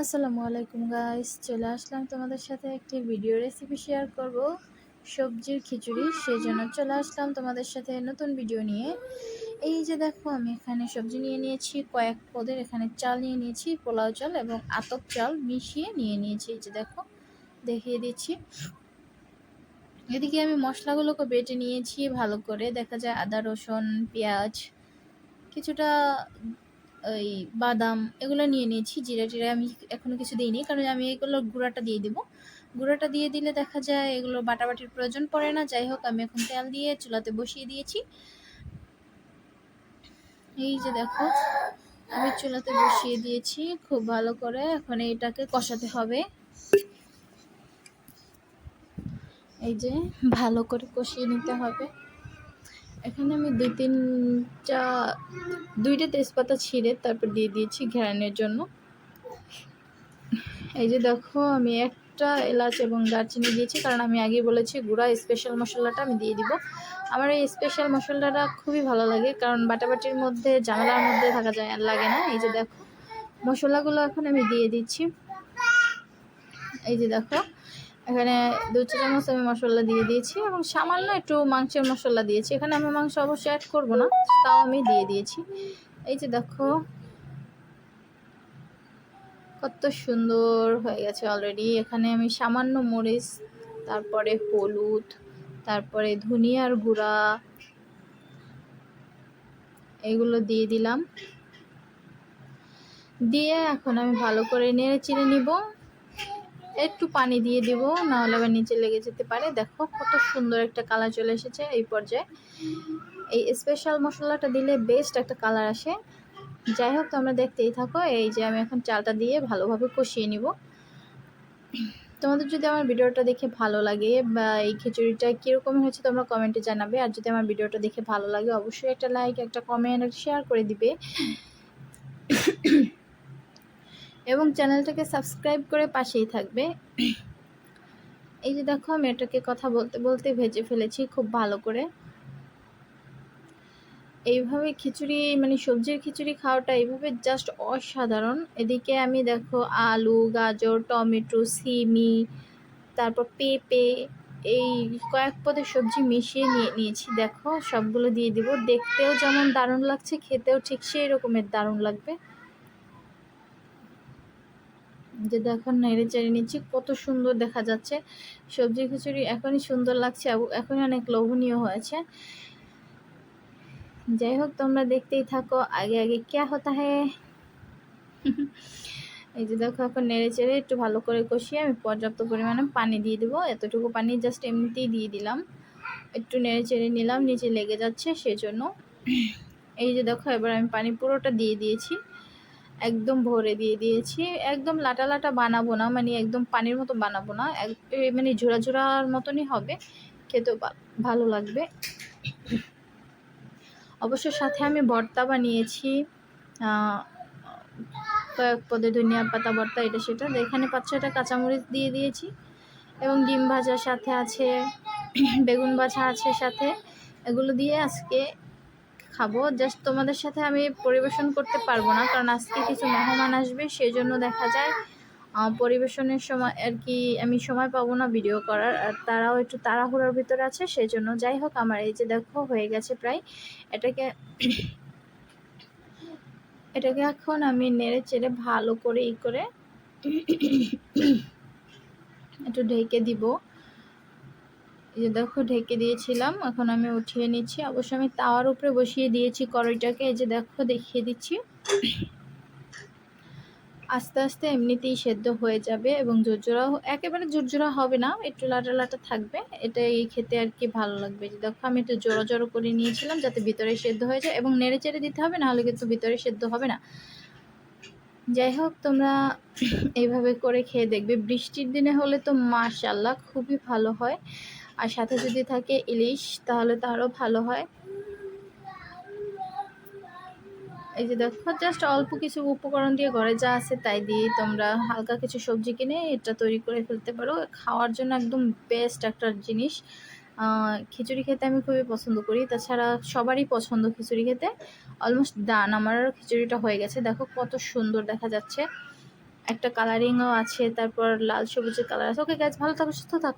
আসসালামু আলাইকুম গাইস চলে আসলাম তোমাদের সাথে একটি ভিডিও রেসিপি শেয়ার করব, সবজির খিচুড়ি। সেই জন্য চলে আসলাম তোমাদের সাথে নতুন ভিডিও নিয়ে। এই যে দেখো, আমি এখানে সবজি নিয়ে নিয়েছি, কয়েক পদের এখানে চাল নিয়ে নিয়েছি, পোলাও চাল এবং আতপ চাল মিশিয়ে নিয়ে নিয়েছি। এই যে দেখো, দেখিয়ে দিচ্ছি। এদিকে আমি মশলাগুলোকে বেটে নিয়েছি ভালো করে। দেখা যায় আদা, রসুন, পেঁয়াজ, কিছুটা ওই বাদাম এগুলো নিয়ে নিয়েছি, জিরা টিরা আমি এখনও কিছু দিইনি, কারণ আমি এগুলো গুঁড়াটা দিয়ে দিব। গুঁড়াটা দিয়ে দিলে দেখা যায় এগুলো বাটাবাটির প্রয়োজন পড়ে না, যাই হোক আমি এখন তেল দিয়ে চুলাতে বসিয়ে দিয়েছি। এই যে দেখো, আমি চুলাতে বসিয়ে দিয়েছি খুব ভালো করে, এখন এটাকে কষাতে হবে। এই যে ভালো করে কষিয়ে নিতে হবে। এখানে আমি দুই তিনটা দুইটা তেজপাতা ছিঁড়ে তারপর দিয়ে দিয়েছি ঘেরানোর জন্য। এই যে দেখো, আমি একটা এলাচ এবং দারচিনি দিয়েছি, কারণ আমি আগেই বলেছি গুঁড়া স্পেশাল মশলাটা আমি দিয়ে দিব। আমার এই স্পেশাল মশলাটা খুবই ভালো লাগে, কারণ বাটাবাটির মধ্যে, জানালার মধ্যে থাকা যায়, লাগে না। এই যে দেখো, মশলাগুলো এখন আমি দিয়ে দিচ্ছি। এই যে দেখো এখানে দু চা চামচ আমি মশলা দিয়ে দিয়েছি এবং সামান্য একটু মাংসের মশলা দিয়েছি। এখানে আমি মাংস অবশ্যই অ্যাড করব না, তাও আমি দিয়ে দিয়েছি। এই যে দেখো, কত সুন্দর হয়ে গেছে অলরেডি এখানে আমি সামান্য মরিচ, তারপরে হলুদ, তারপরে ধনিয়ার গুঁড়া, এগুলো দিয়ে দিলাম। দিয়ে এখন আমি ভালো করে নেড়ে চিড়ে নিব। একটু পানি দিয়ে দিব, নাহলে আবার নিচে লেগে যেতে পারে। দেখো কত সুন্দর একটা কালার চলে এসেছে এই পর্যায়ে। এই স্পেশাল মশলাটা দিলে বেস্ট একটা কালার আসে। যাই হোক, তোমরা দেখতেই থাকো, এই যে আমি এখন চালটা দিয়ে ভালোভাবে কষিয়ে নিব। তোমাদের যদি আমার ভিডিওটা দেখে ভালো লাগে বা এই খিচুড়িটা কীরকম হয়েছে তোমরা কমেন্টে জানাবে। আর যদি আমার ভিডিওটা দেখে ভালো লাগে, অবশ্যই একটা লাইক একটা কমেন্ট শেয়ার করে দিবে। এবং চ্যানেলটাকে সাবস্ক্রাইব করে পাশেই থাকবে। এই যে দেখো, আমি এটাকে কথা বলতে বলতে ভেজে ফেলেছি খুব ভালো করে। এইভাবে খিচুড়ি মানে সবজির খিচুড়ি খাওয়াটা এইভাবে জাস্ট অসাধারণ। এদিকে আমি দেখো আলু, গাজর, টমেটো, সিমি, তারপর পেঁপে, এই কয়েক পদের সবজি মিশিয়ে নিয়ে নিয়েছি। দেখো, সবগুলো দিয়ে দিব। দেখতেও যেমন দারুণ লাগছে, খেতেও ঠিক সেই রকমের দারুণ লাগবে। যে দেখো নেড়ে চেড়ে নিচ্ছি, কত সুন্দর দেখা যাচ্ছে। সবজি খিচুড়ি এখনই সুন্দর লাগছে এখনই অনেক লোভনীয় হয়েছে। যাই হোক, তোমরা দেখতেই থাকো, আগে আগে কে হতা হে? এই যে দেখো, এখন নেড়ে চেড়ে একটু ভালো করে কষিয়ে আমি পর্যাপ্ত পরিমাণে পানি দিয়ে দেবো। এতটুকু পানি জাস্ট এমনিতেই দিয়ে দিলাম। একটু নেড়ে চেড়ে নিলাম, নিচে লেগে যাচ্ছে, সেজন্য। এই যে দেখো, এবার আমি পানি পুরোটা দিয়ে দিয়েছি। একদম ভরে দিয়ে দিয়েছি। একদম লাটা লাটা বানাবো না মানে একদম পানির মতো বানাবো না। মানে ঝোড়া ঝোড়ার মতনই হবে, খেতেও ভালো লাগবে। অবশ্য সাথে আমি ভর্তা বানিয়েছি কয়েক পদে ধনিয়া পাতা ভর্তা এটা সেটা। এখানে পাঁচ ছটা কাঁচামরিচ দিয়ে দিয়েছি এবং ডিম ভাজার সাথে আছে, বেগুন ভাজা আছে সাথে। এগুলো দিয়ে আজকে খাব। জাস্ট তোমাদের সাথে আমি পরিবেশন করতে পারব না, কারণ আজকে কিছু মেহমান আসবে সেই জন্য দেখা যায় পরিবেশনের সময় আর কি আমি সময় পাবো না ভিডিও করার, আর তারাও একটু তাড়াহুড়োর ভিতরে আছে সেই জন্য যাই হোক, আমার এই যে দেখো, হয়ে গেছে প্রায়। এটাকে এটাকে এখন আমি নেড়ে চেড়ে ভালো করে ই করে একটু ঢেকে দিব। এই যে দেখো, ঢেকে দিয়েছিলাম। এখন আমি উঠিয়ে নিচ্ছি। অবশ্য আমি তাওয়ার উপরে বসিয়ে দিয়েছি কড়াইটাকে। এই যে দেখো, দেখিয়ে দিচ্ছি। আস্তে আস্তে এমনিতেই সেদ্ধ হয়ে যাবে এবং জোরজোড়া একেবারে জোরজোড়া হবে না। একটু লাটা লাটা থাকবে। এটা এই খেতে আর কি ভালো লাগবে। যে দেখো, আমি একটু জোড়ো জোড়ো করে নিয়েছিলাম যাতে ভিতরে সেদ্ধ হয়ে যায় এবং নেড়ে চেড়ে দিতে হবে, নাহলে কিন্তু ভিতরে সেদ্ধ হবে না। যাই হোক, তোমরা এইভাবে করে খেয়ে দেখবে। বৃষ্টির দিনে হলে তো মাশাল্লাহ খুবই ভালো হয়। আর সাথে যদি থাকে ইলিশ, তাহলে তো আরও ভালো হয়। এই যে দেখো জাস্ট অল্প কিছু উপকরণ দিয়ে ঘরে যা আছে তাই দিয়ে তোমরা হালকা কিছু সবজি কিনে এটা তৈরি করে ফেলতে পারো। খাওয়ার জন্য একদম বেস্ট একটা জিনিস। খিচুড়ি খেতে আমি খুবই পছন্দ করি। তাছাড়া সবারই পছন্দ খিচুড়ি খেতে। অলমোস্ট ডান আমার খিচুড়িটা হয়ে গেছে। দেখো কত সুন্দর দেখা যাচ্ছে। একটা কালারিংও আছে, তারপর লাল সবুজের কালার আছে। ওকে গাছ ভালো থাকো, সুস্থ থাকো।